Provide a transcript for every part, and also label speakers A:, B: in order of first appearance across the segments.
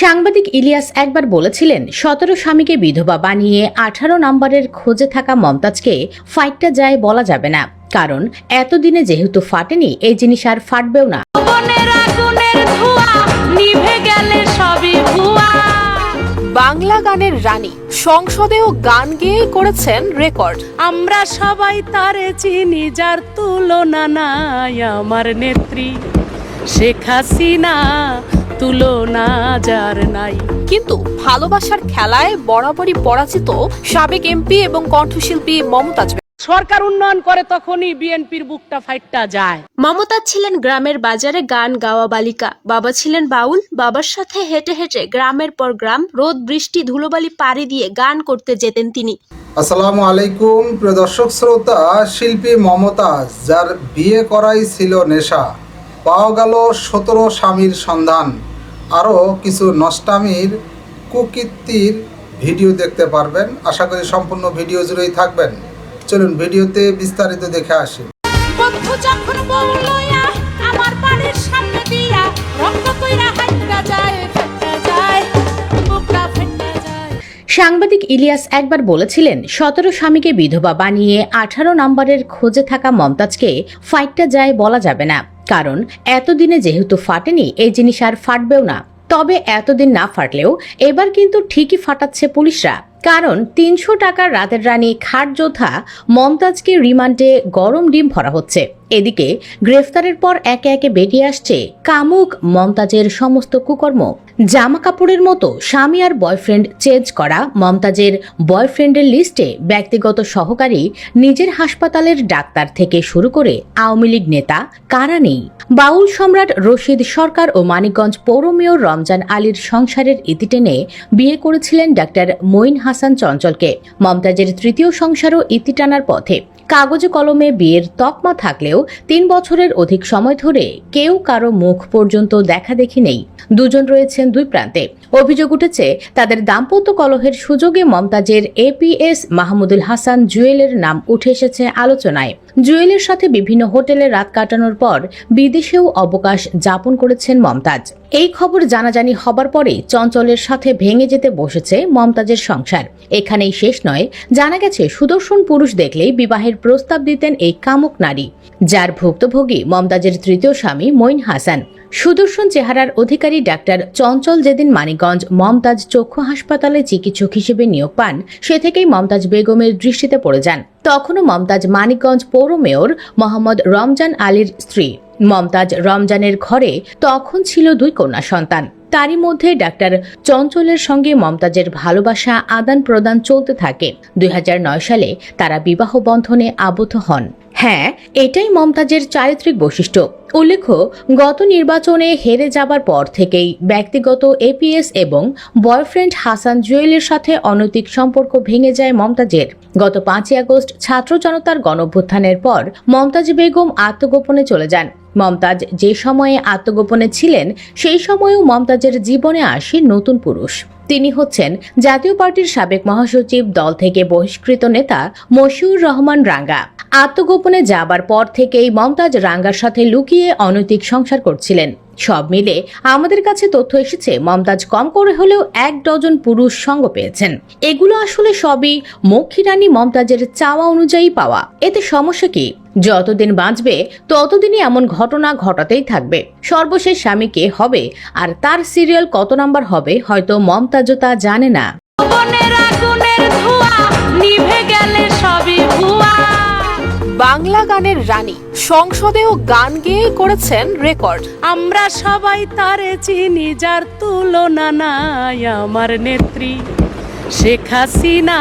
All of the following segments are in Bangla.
A: সাংবাদিক ইলিয়াস একবার বলেছিলেন সতেরো স্বামীকে বিধবা বানিয়ে আঠারো নম্বরের খোঁজে থাকা মমতাজকে ফাইটটা যায় বলা যাবে না। কারণ এতদিনে যেহেতু ফাটেনি এই জিনিস আর ফাটবেও না।
B: বাংলা গানের রানী সংসদেও গান গেয়ে করেছেন রেকর্ড।
C: আমরা সবাই তারে চিনি যার তুলনা নাই আমার নেত্রী। শেখ হাসিনা তুলনা যার নাই।
B: কিন্তু ভালোবাসার খেলায় বরাবরই পরাজিত সাবেক এমপি এবং কণ্ঠশিল্পী মমতাজ
C: সরকার উন্নয়ন করে তখনই বিএনপির বুকটা ফাইটটা যায়।
D: মমতা ছিলেন গ্রামের বাজারে গান গাওয়া বালিকা। বাবা ছিলেন বাউল। বাবার সাথে হেঁটে হেঁটে গ্রামের পর গ্রাম রোদ বৃষ্টি ধুলোবালি পাড়ি দিয়ে গান করতে যেতেন তিনি।
E: আসসালামু আলাইকুম প্রিয় দর্শক শ্রোতা শিল্পী মমতাজ যার বিয়ে করাই ছিল নেশা। পাওয়া গেল সতেরো স্বামীর সন্ধান। আরও কিছু নষ্টামির কুকীর্তির ভিডিও দেখতে পারবেন। আশা করি সম্পূর্ণ ভিডিও জুড়েই থাকবেন। চলুন ভিডিওতে বিস্তারিত দেখে আসি।
C: আমার সামনে
A: সাংবাদিক ইলিয়াস একবার বলেছিলেন, সতেরো স্বামীকে বিধবা বানিয়ে আঠারো নম্বরের খোঁজে থাকা মমতাজকে ফাইটটা যায় বলা যাবে না। কারণ, এতদিনে যেহেতু ফাটেনি, এই জিনিস আর ফাটবেও না। তবে এতদিন না ফাটলেও, এবার কিন্তু ঠিকই ফাটাচ্ছে পুলিশরা। কারণ তিনশো টাকার রাতের রানী খাট যোদ্ধা মমতাজকে রিমান্ডে গরম ডিম ভরা হচ্ছে। এদিকে গ্রেফতারের পর একে একে বেরিয়ে আসছে কামুক মমতাজের সমস্ত কুকর্ম। জামা কাপড়ের মতো স্বামী আর বয়ফ্রেন্ড চেঞ্জ করা মমতাজের বয়ফ্রেন্ডের লিস্টে ব্যক্তিগত সহকারী নিজের হাসপাতালের ডাক্তার থেকে শুরু করে আওয়ামী লীগ নেতা কারা নেই? বাউল সম্রাট রশিদ সরকার ও মানিকগঞ্জ পৌর মেয়র রমজান আলীর সংসারের ইতি টেনে বিয়ে করেছিলেন ডাক্তার মঈন হাসান। চঞ্চলকে। মমতাজের তৃতীয় সংসারও ইতি টানার পথে। কাগজে কলমে বিয়ের তকমা থাকলেও তিন বছরের অধিক সময় ধরে কেউ কারও মুখ পর্যন্ত দেখা দেখি নেই। দুজন রয়েছেন দুই প্রান্তে। অভিযোগ উঠেছে, তাদের দাম্পত্য কলহের সুযোগে মমতাজের এপিএস মাহমুদুল হাসান জুয়েলের নাম উঠে এসেছে আলোচনায়। জুয়েলের সাথে বিভিন্ন হোটেলে রাত কাটানোর পর বিদেশেও অবকাশ যাপন করেছেন মমতাজ। এই খবর জানাজানি হবার পরে চঞ্চলের সাথে ভেঙে যেতে বসেছে মমতাজের সংসার। এখানেই শেষ নয়, জানা গেছে সুদর্শন পুরুষ দেখলেই বিবাহের প্রস্তাব দিতেন এই কামুক নারী। যার ভুক্তভোগী মমতাজের তৃতীয় স্বামী মঈন হাসান। সুদর্শন চেহারার অধিকারী ডাক্তার চঞ্চল যেদিন মানিকগঞ্জ মমতাজ চক্ষু হাসপাতালে চিকিৎসক হিসেবে নিয়োগ পান, সে থেকেই মমতাজ বেগমের দৃষ্টিতে পড়ে যান। তখনও মমতাজ মানিকগঞ্জ পৌর মেয়র মোহাম্মদ রমজান আলীর স্ত্রী। মমতাজ রমজানের ঘরে তখন ছিল দুই কন্যা সন্তান। তারই মধ্যে ডাক্তার চঞ্চলের সঙ্গে মমতাজের ভালোবাসা আদান প্রদান চলতে থাকে। দুই হাজার নয় সালে তারা বিবাহ বন্ধনে আবদ্ধ হন। হ্যাঁ এটাই মমতাজের চারিত্রিক বৈশিষ্ট্য। উল্লেখ্য, গত নির্বাচনে হেরে যাবার পর থেকেই ব্যক্তিগত এপিএস এবং বয়ফ্রেন্ড হাসান জুয়েলের সাথে অনৈতিক সম্পর্ক ভেঙে যায় মমতাজের। গত পাঁচই আগস্ট ছাত্র জনতার গণভ্যুত্থানের পর মমতাজ বেগম আত্মগোপনে চলে যান। মমতাজ যে সময়ে আত্মগোপনে ছিলেন, সেই সময়েও মমতাজের জীবনে আসে নতুন পুরুষ। তিনি হচ্ছেন জাতীয় পার্টির সাবেক মহাসচিব, দল থেকে বহিষ্কৃত নেতা মশিউর রহমান রাঙ্গা। আত্মগোপনে যাবার পর থেকেই মমতাজ রাঙ্গার সাথে লুকিয়ে অনৈতিক সংসার করছিলেন। সব মিলে আমাদের কাছে তথ্য এসেছে, মমতাজ কম করে হলেও এক ডজন পুরুষ সঙ্গ পেয়েছেন। এগুলো আসলে সবই মক্ষী রানী মমতাজের চাওয়া অনুযায়ী পাওয়া। এতে সমস্যা কি? যতদিন বাঁচবে, ততদিনই এমন ঘটনা ঘটাতেই থাকবে। সর্বশেষ স্বামী কে হবে আর তার সিরিয়াল কত নাম্বার হবে, হয়তো মমতাজও তা জানে না।
C: নিভে গেলে
B: বাংলা গানের রানী। সংসদেও গান গেয়ে করেছেন রেকর্ড।
C: আমরা সবাই তারে চিনি যার তুলনা নাই আমার নেত্রী। শেখ হাসিনা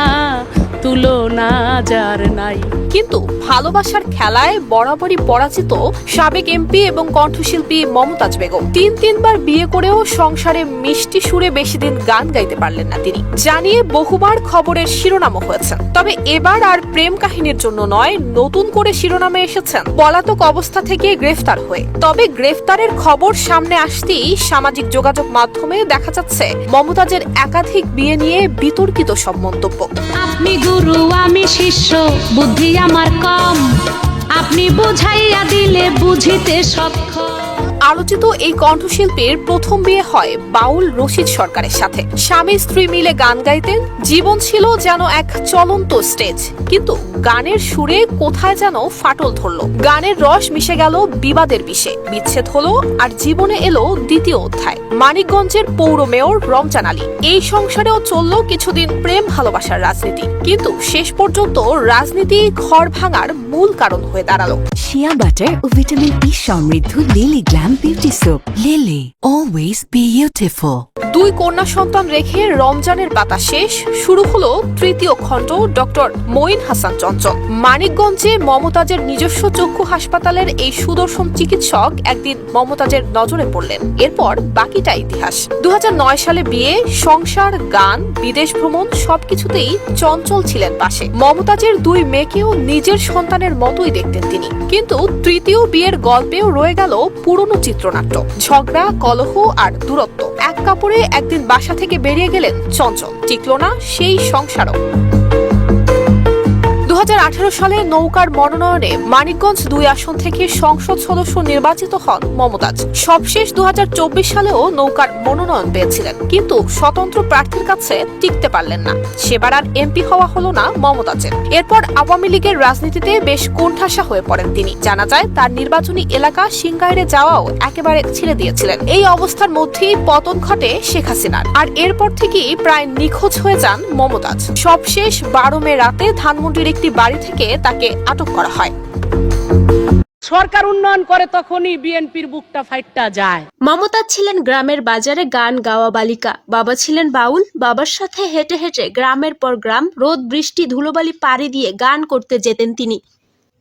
C: তুলনা যার নাই।
B: কিন্তু ভালোবাসার খেলায় বরাবরই পরাজিত সাবেক এমপি এবং কণ্ঠশিল্পী মমতাজ বেগম। তিন তিনবার বিয়ে করেও সংসারে মিষ্টি সুরে বেশি দিন গান গাইতে পারলেন না তিনি। জানিয়ে বহুবার খবরের শিরোনামও হয়েছেন। তবে এবার আর প্রেম কাহিনীর জন্য নয়, নতুন করে শিরোনামে এসেছেন পলাতক অবস্থা থেকে গ্রেফতার হয়ে। তবে গ্রেফতারের খবর সামনে আসতেই সামাজিক যোগাযোগ মাধ্যমে দেখা যাচ্ছে মমতাজের একাধিক বিয়ে নিয়ে বিতর্কিত সব মন্তব্য।
C: আপনি গুরু, আমি শিষ্য, বুদ্ধি আমার কম আপনি বুঝাইয়া দিলে বুঝিতে সক্ষম।
B: আলোচিত এই কণ্ঠশিল্পীর প্রথম বিয়ে হয় বাউল রশিদ সরকারের সাথে। স্বামী স্ত্রী মিলে গান গাইতেন, জীবন ছিল যেন এক চলন্ত স্টেজ। কিন্তু গানের সুরে কোথায় যেন ফাটল ধরলো। গানের রস মিশে গেল বিবাদের বিষে। বিচ্ছেদ হলো আর জীবনে এলো দ্বিতীয় অধ্যায়। মানিকগঞ্জের পৌর মেয়র রমজান আলী। এই সংসারেও চলল কিছুদিন প্রেম ভালোবাসার রাজনীতি। কিন্তু শেষ পর্যন্ত রাজনীতি ঘর ভাঙার মূল কারণ হয়ে দাঁড়াল।
F: শিয়া বাটার ও ভিটামিন ই সমৃদ্ধ Lily glam beauty soap Lily always beautiful
B: দুই কন্যা সন্তান রেখে রমজানের পাতা শেষ শুরু হলো তৃতীয় খণ্ড ডক্টর মঈন হাসান চঞ্চল। মানিকগঞ্জে মমতাজের নিজস্ব চক্ষু হাসপাতালের এই সুদর্শন চিকিৎসক একদিন মমতাজের নজরে পড়লেন। এরপর বাকিটা ইতিহাস। দু হাজার নয় সালে বিয়ে, সংসার, গান, বিদেশ ভ্রমণ সবকিছুতেই চঞ্চল ছিলেন পাশে। মমতাজের দুই মেয়েকেও নিজের সন্তানের মতোই দেখতেন তিনি। কিন্তু তৃতীয় বিয়ের গল্পেও রয়ে গেল পুরনো চিত্রনাট্য। ঝগড়া, কলহ আর দূরত্ব। এক কাপড়ে একদিন বাসা থেকে বেরিয়ে গেলেন চঞ্চল। টিকল না সেই সংসারও। সালে নৌকার মনোনয়নে মানিকগঞ্জ দুই আসন থেকে সংসদ সদস্য নির্বাচিত হন মমতাজ। সবশেষ দু সালেও নৌকার মনোনয়ন পেয়েছিলেন, কিন্তু স্বতন্ত্র প্রার্থীর কাছে টিকতে পারলেন না। সেবার আর এমপি হওয়া হলো না মমতাজের। এরপর আওয়ামী লীগের রাজনীতিতে বেশ কোণঠাসা হয়ে পড়েন তিনি। জানা যায়, তার নির্বাচনী এলাকা সিংগাইরে যাওয়াও একেবারে ছেড়ে দিয়েছিলেন। এই অবস্থার মধ্যেই পতন ঘটে শেখ হাসিনার। আর এরপর থেকেই প্রায় নিখোঁজ হয়ে যান মমতাজ। সবশেষ বারো মে রাতে ধানমন্ডির একটি বাড়ি থেকে তাকে আটক করা হয়।
G: সরকার উন্নয়ন করে তখনই বিএনপির বুকটা ফাইটটা যায়।
D: মমতাজ ছিলেন গ্রামের বাজারে গান গাওয়া বালিকা। বাবা ছিলেন বাউল। বাবার সাথে হেঁটে হেঁটে গ্রামের পর গ্রাম রোদ বৃষ্টি ধুলোবালি পাড়ি দিয়ে গান করতে যেতেন তিনি।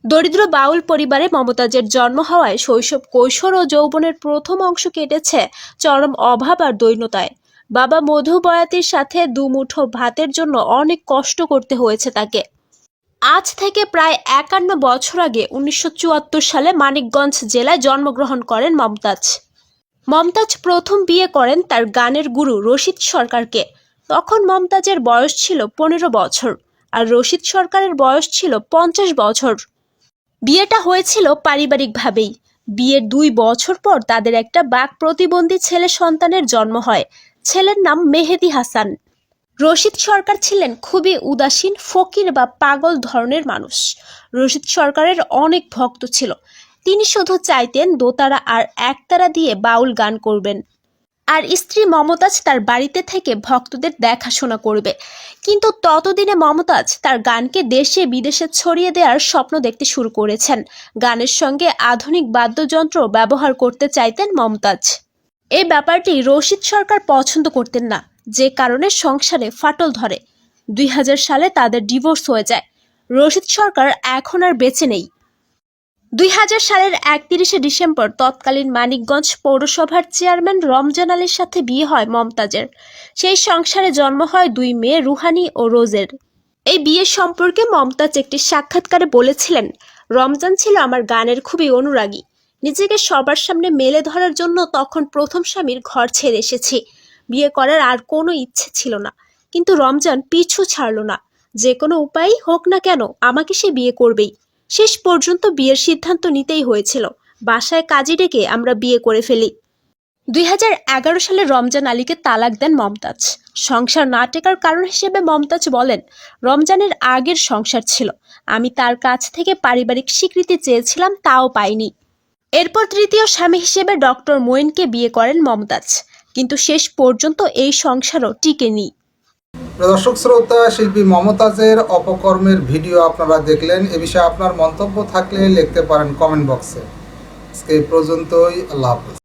D: দরিদ্র বাউল পরিবারে মমতাজের জন্ম হওয়ায় শৈশব কৈশোর ও যৌবনের প্রথম অংশ কেটেছে চরম অভাব আর দৈন্যতায়। বাবা মধু বয়াতির সাথে দুমুঠো ভাতের জন্য অনেক কষ্ট করতে হয়েছে তাকে। আজ থেকে প্রায় একান্ন বছর আগে উনিশশো চুয়াত্তর সালে মানিকগঞ্জ জেলায় জন্মগ্রহণ করেন মমতাজ। মমতাজ প্রথম বিয়ে করেন তার গানের গুরু রশিদ সরকারকে। তখন মমতাজের বয়স ছিল পনেরো বছর আর রশিদ সরকারের বয়স ছিল পঞ্চাশ বছর। বিয়েটা হয়েছিল পারিবারিকভাবেই। বিয়ের দুই বছর পর তাদের একটা বাক প্রতিবন্ধী ছেলে সন্তানের জন্ম হয়। ছেলের নাম মেহেদি হাসান। রশিদ সরকার ছিলেন খুবই উদাসীন, ফকির বা পাগল ধরনের মানুষ। রশিদ সরকারের অনেক ভক্ত ছিল। তিনি শুধু চাইতেন দোতারা আর একতারা দিয়ে বাউল গান করবেন। আর স্ত্রী মমতাজ তার বাড়িতে থেকে ভক্তদের দেখাশোনা করবে। কিন্তু ততদিনে মমতাজ তার গানকে দেশে বিদেশে ছড়িয়ে দেওয়ার স্বপ্ন দেখতে শুরু করেছেন। গানের সঙ্গে আধুনিক বাদ্যযন্ত্র ব্যবহার করতে চাইতেন মমতাজ। এই ব্যাপারটি রশিদ সরকার পছন্দ করতেন না। যে কারণে সংসারে ফাটল ধরে। দুই হাজার সালে তাদের ডিভোর্স হয়ে যায়। রশিদ সরকার এখন আর বেঁচে নেই। দুই হাজার সালের একত্রিশে ডিসেম্বর তৎকালীন মানিকগঞ্জ পৌরসভার চেয়ারম্যান রমজান আলীর সাথে বিয়ে হয় মমতাজের। সেই সংসারে জন্ম হয় দুই মেয়ে রুহানি ও রোজের। এই বিয়ের সম্পর্কে মমতাজ একটি সাক্ষাৎকারে বলেছিলেন, রমজান ছিল আমার গানের খুবই অনুরাগী। নিজেকে সবার সামনে মেলে ধরার জন্য তখন প্রথম স্বামীর ঘর ছেড়ে এসেছি। বিয়ে করার আর কোনো ইচ্ছে ছিল না। কিন্তু রমজান পিছু ছাড়ল না। যে কোনো উপায়ই হোক না কেন আমাকে সে বিয়ে করবেই। শেষ পর্যন্ত বিয়ের সিদ্ধান্ত নিতেই হয়েছিল। বাসায় কাজে ডেকে আমরা বিয়ে করে ফেলি। দুই হাজার এগারো সালে রমজান আলীকে তালাক দেন মমতাজ। সংসার না টেকার কারণ হিসেবে মমতাজ বলেন, রমজানের আগের সংসার ছিল। আমি তার কাছ থেকে পারিবারিক স্বীকৃতি চেয়েছিলাম, তাও পাইনি। এরপর তৃতীয় স্বামী হিসেবে ডক্টর মোয়েনকে বিয়ে করেন মমতাজ। কিন্তু শেষ পর্যন্ত এই সংসারও টিকেনি।
E: দর্শক, শ্রোতা, শিল্পী মমতাজের অপকর্মের ভিডিও আপনারা দেখলেন, এ বিষয়ে আপনার মন্তব্য থাকলে লিখতে পারেন কমেন্ট বক্সে। আজকে পর্যন্তই, আল্লাহ হাফেজ।